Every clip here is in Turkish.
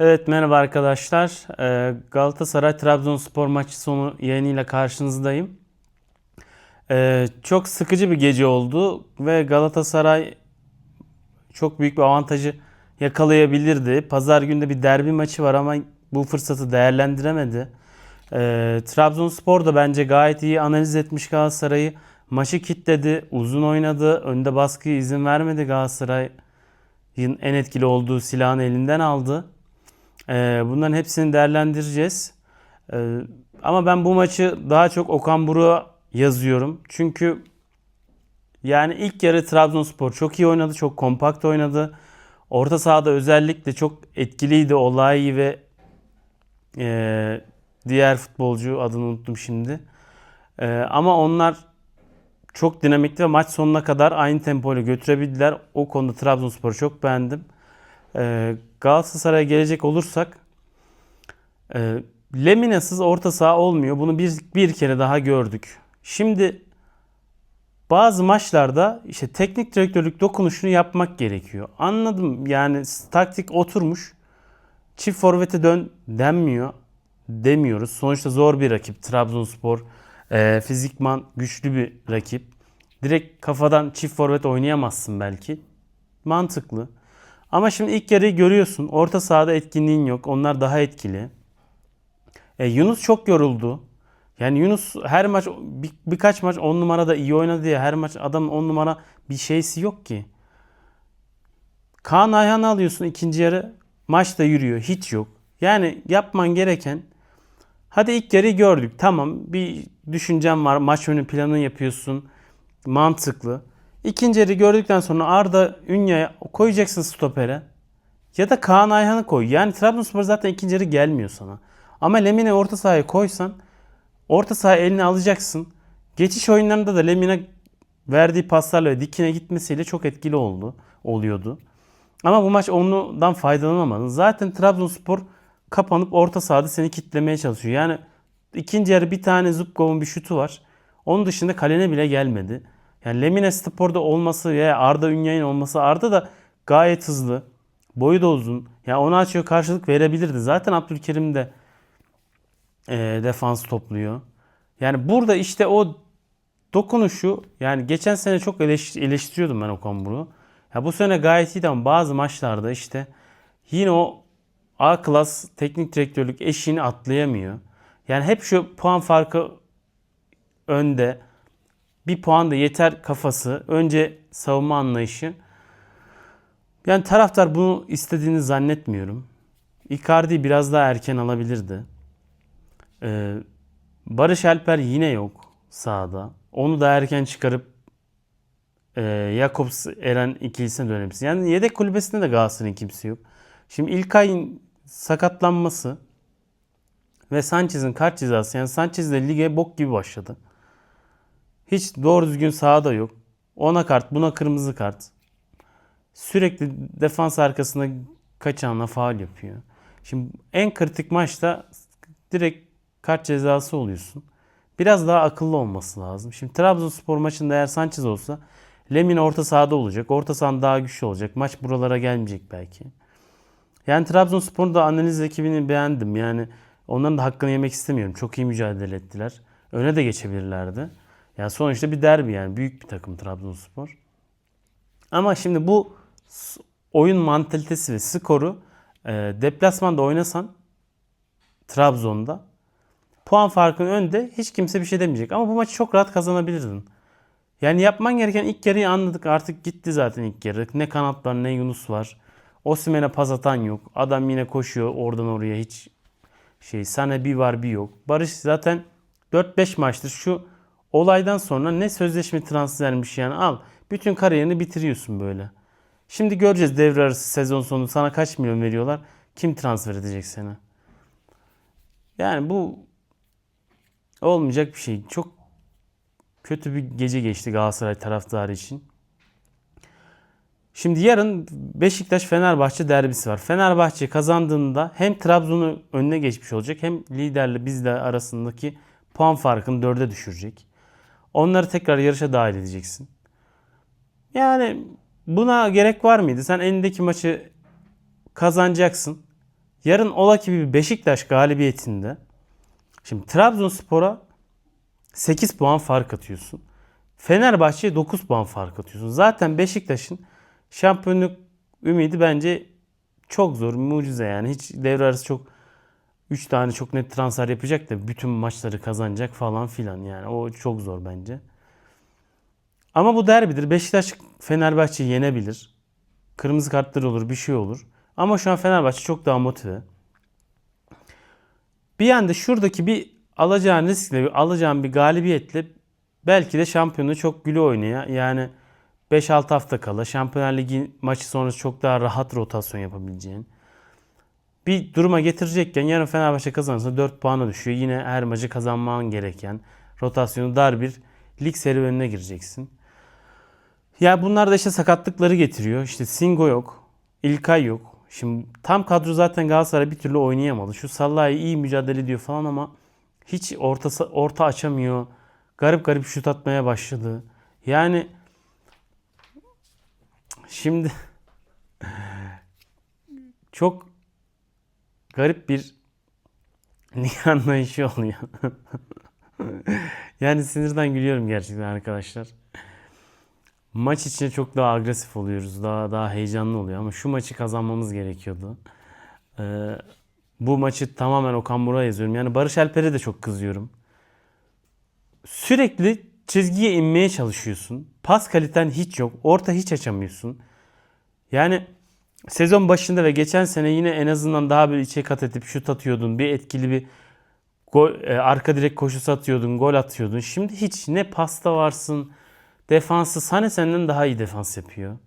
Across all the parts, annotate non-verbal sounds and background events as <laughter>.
Evet merhaba arkadaşlar. Ee, Galatasaray Trabzonspor maçı sonu yayınıyla karşınızdayım. Ee, çok sıkıcı bir gece oldu ve Galatasaray çok büyük bir avantajı yakalayabilirdi. Pazar günde bir derbi maçı var ama bu fırsatı değerlendiremedi. Ee, Trabzonspor da bence gayet iyi analiz etmiş Galatasaray'ı. Maçı kitledi, uzun oynadı, önde baskıya izin vermedi Galatasaray'ın en etkili olduğu silahını elinden aldı. Ee, bunların hepsini değerlendireceğiz. Ee, ama ben bu maçı daha çok Okan Buruk'a yazıyorum. Çünkü yani ilk yarı Trabzonspor çok iyi oynadı, çok kompakt oynadı. Orta sahada özellikle çok etkiliydi Olay ve e, diğer futbolcu adını unuttum şimdi. E, ama onlar çok dinamikti ve maç sonuna kadar aynı tempoyla götürebildiler. O konuda Trabzonspor'u çok beğendim. E, Galatasaray'a gelecek olursak e, Lemina'sız orta saha olmuyor. Bunu bir, bir kere daha gördük. Şimdi bazı maçlarda işte teknik direktörlük dokunuşunu yapmak gerekiyor. Anladım yani taktik oturmuş. Çift forvete dön denmiyor. Demiyoruz. Sonuçta zor bir rakip Trabzonspor. E, fizikman güçlü bir rakip. Direkt kafadan çift forvet oynayamazsın belki. Mantıklı. Ama şimdi ilk yarıyı görüyorsun. Orta sahada etkinliğin yok. Onlar daha etkili. E, Yunus çok yoruldu. Yani Yunus her maç bir, birkaç maç 10 numarada iyi oynadı diye her maç adam 10 numara bir şeysi yok ki. Kaan Ayhan'ı alıyorsun ikinci yarı maçta yürüyor. Hiç yok. Yani yapman gereken hadi ilk yarıyı gördük. Tamam bir düşüncem var. Maç önü planını yapıyorsun. Mantıklı. İkinci yarı gördükten sonra Arda Ünya'ya koyacaksın stopere. Ya da Kaan Ayhan'ı koy. Yani Trabzonspor zaten ikinci yarı gelmiyor sana. Ama Lemine orta sahaya koysan orta saha eline alacaksın. Geçiş oyunlarında da Lemine verdiği paslarla ve dikine gitmesiyle çok etkili oldu. Oluyordu. Ama bu maç ondan faydalanamadın. Zaten Trabzonspor kapanıp orta sahada seni kitlemeye çalışıyor. Yani ikinci yarı bir tane Zubkov'un bir şutu var. Onun dışında kalene bile gelmedi. Yani Lemine Spor'da olması veya Arda Ünyay'ın olması Arda da gayet hızlı. Boyu da uzun. Yani ona açıyor karşılık verebilirdi. Zaten Abdülkerim de e, defans topluyor. Yani burada işte o dokunuşu yani geçen sene çok eleş, eleştiriyordum ben Okan Buruk'u. Ya bu sene gayet iyiydi ama bazı maçlarda işte yine o A klas teknik direktörlük eşiğini atlayamıyor. Yani hep şu puan farkı önde. Bir puan da yeter kafası. Önce savunma anlayışı. Yani taraftar bunu istediğini zannetmiyorum. Icardi biraz daha erken alabilirdi. Ee, Barış Alper yine yok sahada. Onu da erken çıkarıp e, Jakobs Eren ikilisine dönebilirsin. Yani yedek kulübesinde de Galatasaray'ın kimse yok. Şimdi İlkay'ın sakatlanması ve Sanchez'in kart cezası. Yani Sanchez de lige bok gibi başladı. Hiç doğru düzgün sahada yok. Ona kart, buna kırmızı kart. Sürekli defans arkasında kaçağına faal yapıyor. Şimdi en kritik maçta direkt kart cezası oluyorsun. Biraz daha akıllı olması lazım. Şimdi Trabzonspor maçında eğer Sanchez olsa Lemina orta sahada olacak. Orta sahan daha güçlü olacak. Maç buralara gelmeyecek belki. Yani Trabzonspor'un da analiz ekibini beğendim. Yani onların da hakkını yemek istemiyorum. Çok iyi mücadele ettiler. Öne de geçebilirlerdi. Yani sonuçta bir derbi yani. Büyük bir takım Trabzonspor. Ama şimdi bu oyun mantalitesi ve skoru e, deplasmanda oynasan Trabzon'da puan farkının önde hiç kimse bir şey demeyecek. Ama bu maçı çok rahat kazanabilirdin. Yani yapman gereken ilk yarıyı anladık. Artık gitti zaten ilk yarı. Ne kanat var ne Yunus var. Osimhen'e pas atan yok. Adam yine koşuyor oradan oraya hiç şey. Sana bir var bir yok. Barış zaten 4-5 maçtır şu olaydan sonra ne sözleşme transfermiş yani al. Bütün kariyerini bitiriyorsun böyle. Şimdi göreceğiz devre arası sezon sonu sana kaç milyon veriyorlar. Kim transfer edecek seni? Yani bu olmayacak bir şey. Çok kötü bir gece geçti Galatasaray taraftarı için. Şimdi yarın Beşiktaş-Fenerbahçe derbisi var. Fenerbahçe kazandığında hem Trabzon'u önüne geçmiş olacak hem liderle bizle arasındaki puan farkını dörde düşürecek. Onları tekrar yarışa dahil edeceksin. Yani buna gerek var mıydı? Sen elindeki maçı kazanacaksın. Yarın ola ki bir Beşiktaş galibiyetinde şimdi Trabzonspor'a 8 puan fark atıyorsun. Fenerbahçe'ye 9 puan fark atıyorsun. Zaten Beşiktaş'ın şampiyonluk ümidi bence çok zor, mucize yani. Hiç devre arası çok 3 tane çok net transfer yapacak da bütün maçları kazanacak falan filan yani. O çok zor bence. Ama bu derbidir. Beşiktaş Fenerbahçe'yi yenebilir. Kırmızı kartlar olur, bir şey olur. Ama şu an Fenerbahçe çok daha motive. Bir yanda şuradaki bir alacağın riskle, bir alacağın bir galibiyetle belki de şampiyonu çok gülü oynaya. Yani 5-6 hafta kala Şampiyonlar Ligi maçı sonrası çok daha rahat rotasyon yapabileceğin bir duruma getirecekken yarın Fenerbahçe kazanırsa 4 puana düşüyor. Yine her maçı kazanman gereken rotasyonu dar bir lig serüvenine gireceksin. Ya bunlar da işte sakatlıkları getiriyor. İşte Singo yok. İlkay yok. Şimdi tam kadro zaten Galatasaray bir türlü oynayamadı. Şu Salah'ı iyi mücadele ediyor falan ama hiç orta, orta açamıyor. Garip garip şut atmaya başladı. Yani şimdi <laughs> çok garip bir <laughs> lig anlayışı oluyor. yani sinirden gülüyorum gerçekten arkadaşlar. Maç içinde çok daha agresif oluyoruz. Daha daha heyecanlı oluyor ama şu maçı kazanmamız gerekiyordu. Ee, bu maçı tamamen Okan Buruk'a yazıyorum. Yani Barış Alper'e de çok kızıyorum. Sürekli çizgiye inmeye çalışıyorsun. Pas kaliten hiç yok. Orta hiç açamıyorsun. Yani sezon başında ve geçen sene yine en azından daha bir içe kat edip şut atıyordun. Bir etkili bir gol, e, arka direk koşusu atıyordun, gol atıyordun. Şimdi hiç ne pasta varsın, defansı Sane senden daha iyi defans yapıyor.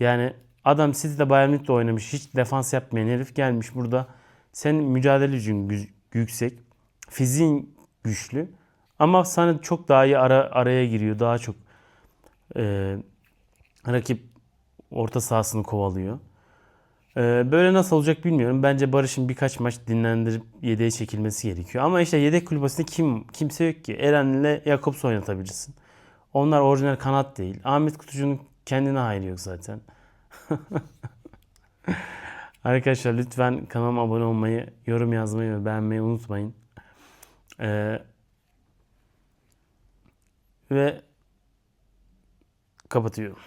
Yani adam City'de Bayern Münih'te oynamış. Hiç defans yapmayan herif gelmiş burada. Senin mücadele gücün gü- yüksek. Fiziğin güçlü. Ama sana çok daha iyi ara, araya giriyor. Daha çok e, rakip orta sahasını kovalıyor. E, böyle nasıl olacak bilmiyorum. Bence Barış'ın birkaç maç dinlendirip yedeğe çekilmesi gerekiyor. Ama işte yedek kulübesinde kim kimse yok ki. Eren'le Jakobs oynatabilirsin. Onlar orijinal kanat değil. Ahmet Kutucu'nun kendine hayrı yok zaten. <laughs> Arkadaşlar lütfen kanalıma abone olmayı, yorum yazmayı ve beğenmeyi unutmayın. Ee, ve kapatıyorum.